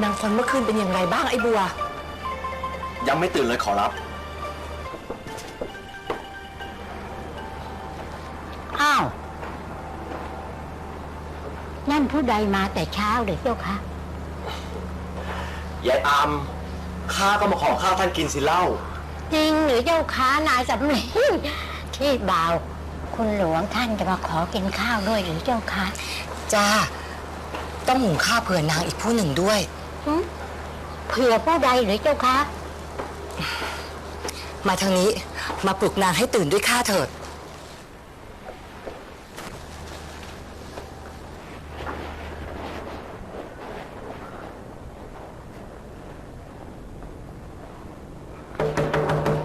นางคนเมื่อคืนเป็นอย่างไรบ้างไอ้บัว ยังไม่ตื่นเลยขอรับ อ้าว นั่นผู้ใดมาแต่เช้าหรือเจ้าคะยายอามข้าก็มาขอข้าวท่านกินสิเล่า จริงหรือเจ้าคะนายสำลีที่บ่าว คุณหลวงท่านจะมาขอกินข้าวด้วยหรือเจ้าคะจ้า ต้องหุงข้าวเผื่อนางอีกผู้หนึ่งด้วย หึเผื่อผู้ใดหรือเจ้าคะ มาทางนี้มาปลุกนางให้ตื่นด้วยข้าเถิด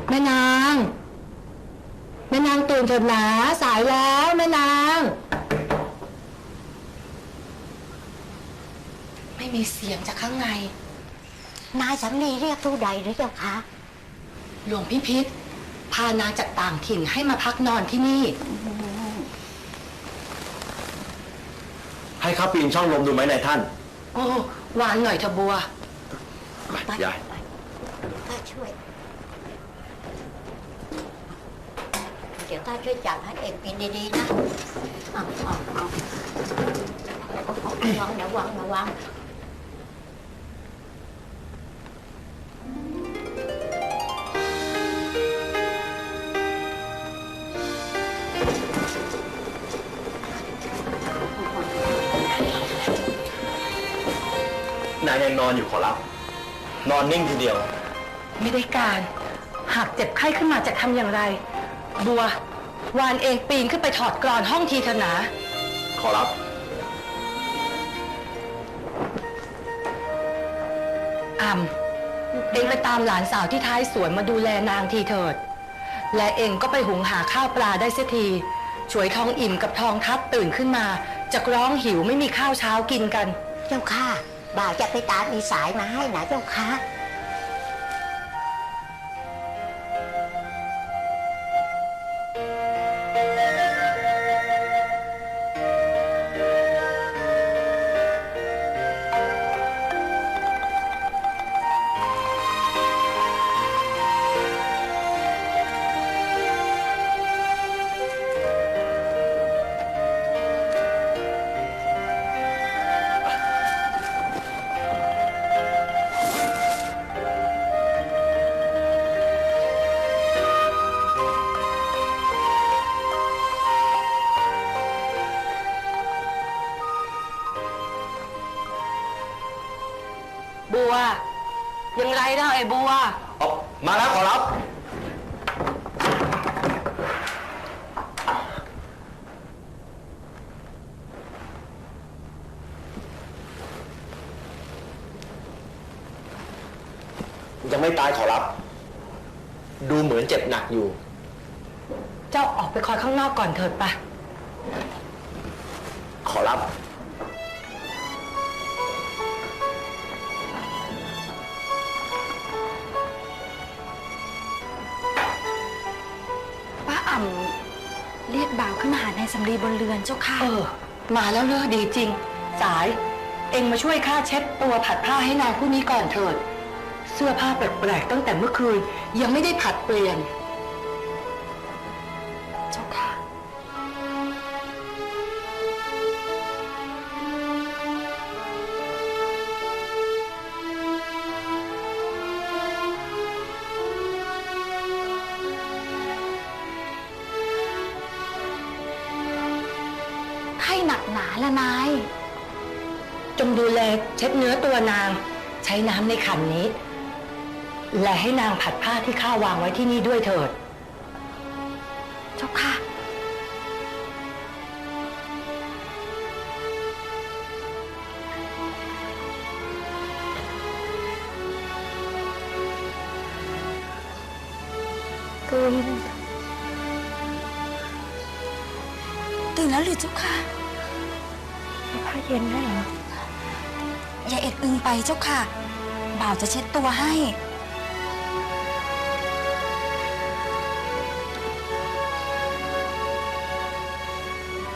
แม่นาง แม่นางตื่นเถิดหนาสายแล้วแม่นาง ม่มีเสียงจากข้างใน นายสำลีเรียกผู้ใดหรือเจ้าคะหลวงพี่พิษพานางจากต่างถิ่นให้มาพักนอนที่นี่ ให้ข้าปีนช่องลมดูไหมนายท่าน โอ้หวานหน่อยเถอะบัว ไปยาย ข้าช่วย เดี๋ยวข้าช่วยจับให้เองกินดีๆนะเอาเอาเอาวางนะวางนะวาง นายยังนอนอยู่ขอรับ นอนนิ่งทีเดียว ไม่ได้การ หากเจ็บไข้ขึ้นมาจะทำอย่างไร บัว วานเองปีนขึ้นไปถอดกรอนห้องทีเถอะนะขอรับ อ่ำเองไปตามหลานสาวที่ท้ายสวนมาดูแลนางทีเถิด และเองก็ไปหุงหาข้าวปลาได้เสียที ช่วยทองอิ่มกับทองทัพตื่นขึ้นมาจะร้องหิวไม่มีข้าวเช้ากินกัน เจ้าค่ะ บ่าวจะไปตามอีสายมาให้นะเจ้าค่ะ ยังไรเล่าไอ้บัว ออกมาแล้วขอรับ ยังไม่ตายขอรับ ดูเหมือนเจ็บหนักอยู่ เจ้าออกไปคอยข้างนอกก่อนเถิดปะขอรับ รีบนเรือนเจ้าค่ะ เออ มาแล้วเลอดีจริง สาย เองมาช่วยข้าเช็ดตัวผัดผ้าให้นางผู้นี้ก่อนเถิด เสื้อผ้าแปลกๆตั้งแต่เมื่อคืนยังไม่ได้ผัดเปลี่ยน นักหนาละนาย จงดูแลเช็ดเนื้อตัวนางใช้น้ำในขันนี้ และให้นางผัดผ้าที่ข้าวางไว้ที่นี่ด้วยเถิด เจ้าค่ะ ตื่นตื่นแล้วหรือเจ้าค่ะมี ผ้าเย็นด้วยเหรอ อย่าเอ็ดอึงไปเจ้าค่ะ บ่าวจะเช็ดตัวให้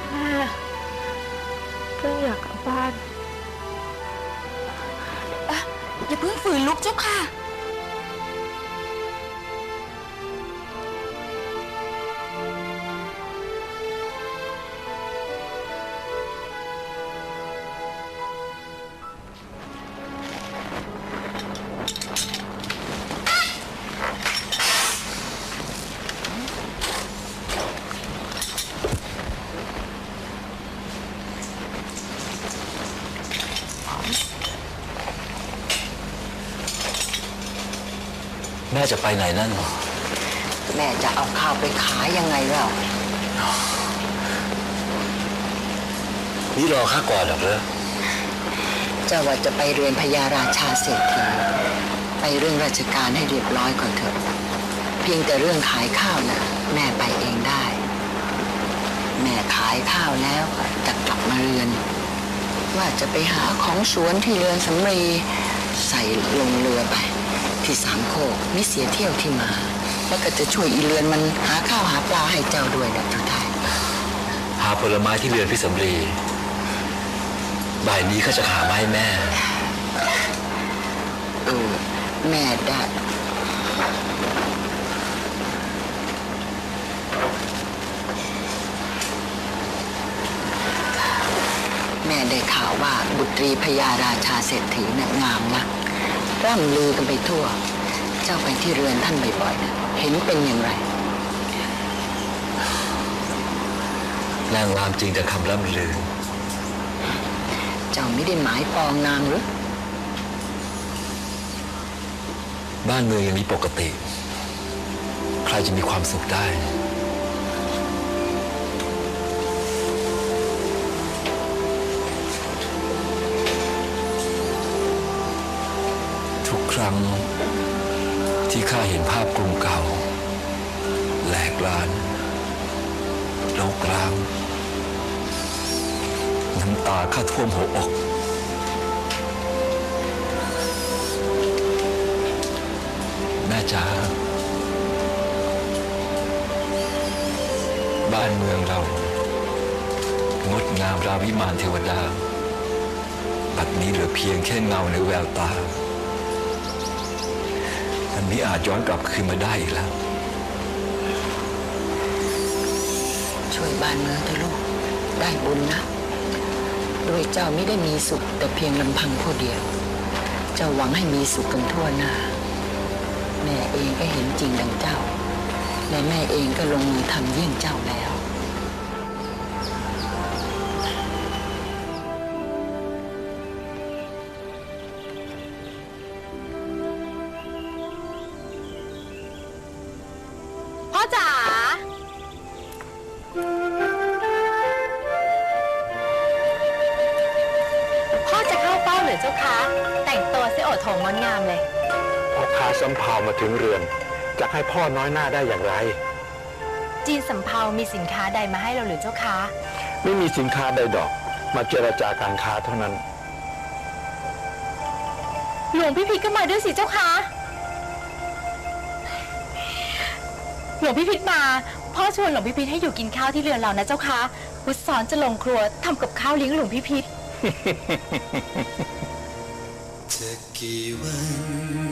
แม่เพิ่งอยากกลับบ้านเอ๊ะนลุกเจ้าค่ะ แม่จะไปไหนนั่นแม่จะเอาข้าวไปขายยังไงเล่านี่รอข้าก่อนหรอกเหรอเจ้าว่าจะไปเรียนพญาราชาเศรษฐีไปเรื่องราชการให้เรียบร้อยก่อนเถอะ เพียงแต่เรื่องขายข้าวนะแม่ไปเองได้ แม่ขายข้าวแล้วก็จะกลับมาเรือน ว่าจะไปหาของสวนที่เรือนสำรีใส่ลงเรือไป ที่สามโคกไม่เสียเที่ยวที่มา แล้วก็จะช่วยอีเรือนมันหาข้าวหาปลาให้เจ้าด้วยนะทุกท่านหาผลไม้ที่เรือนพี่สำลีบ่ายนี้ข้าจะหามาให้แม่เออแม่ได้แม่ได้ข่าวว่าบุตรีพญาราชาเศรษฐีน่ะงามนะ ร่ำลือกันไปทั่ว เจ้าไปที่เรือนท่านบ่อยๆนะเห็นเป็นอย่างไร นางงามจริงแต่คำล่ำลือ เจ้าไม่ได้หมายปองนางหรือ บ้านเมืองอย่างนี้ปกติ ใครจะมีความสุขได้ รั้ง ที่ข้าเห็นภาพกรุงเก่าแหลกลานโลกร้างน้ำตาข้าท่วมหัวอก แม่จ๋าบ้านเมืองเรา งดงามราวิมานเทวดา บัดนี้เหลือเพียงแค่เงาในแววตา ไม่อาจย้อนกลับคืนมาได้อีกแล้ว ช่วยบ้านเมืองเถอะลูก ได้บุญนะ โดยเจ้าไม่ได้มีสุขแต่เพียงลำพังผู้เดียว เจ้าหวังให้มีสุขกันทั่วหน้า แม่เองก็เห็นจริงดังเจ้า และแม่เองก็ลงมือทำเยี่ยงเจ้าแล้วามเลยพ่อค้าสำเภามาถึงเรือน จะให้พ่อน้อยหน้าได้อย่างไร จีนสำเภามีสินค้าใดมาให้เราหรือเจ้าคะ ไม่มีสินค้าใดดอก มาเจรจาการค้าเท่านั้น หลวงพี่พิษก็มาด้วยสิเจ้าคะหลวงพี่พิษมา พ่อชวนหลวงพี่พิษให้อยู่กินข้าวที่เรือนเรานะเจ้าคะพุทธสอนจะลงครัวทำกับข้าวเลี้ยงหลวงพี่พิษ 气温。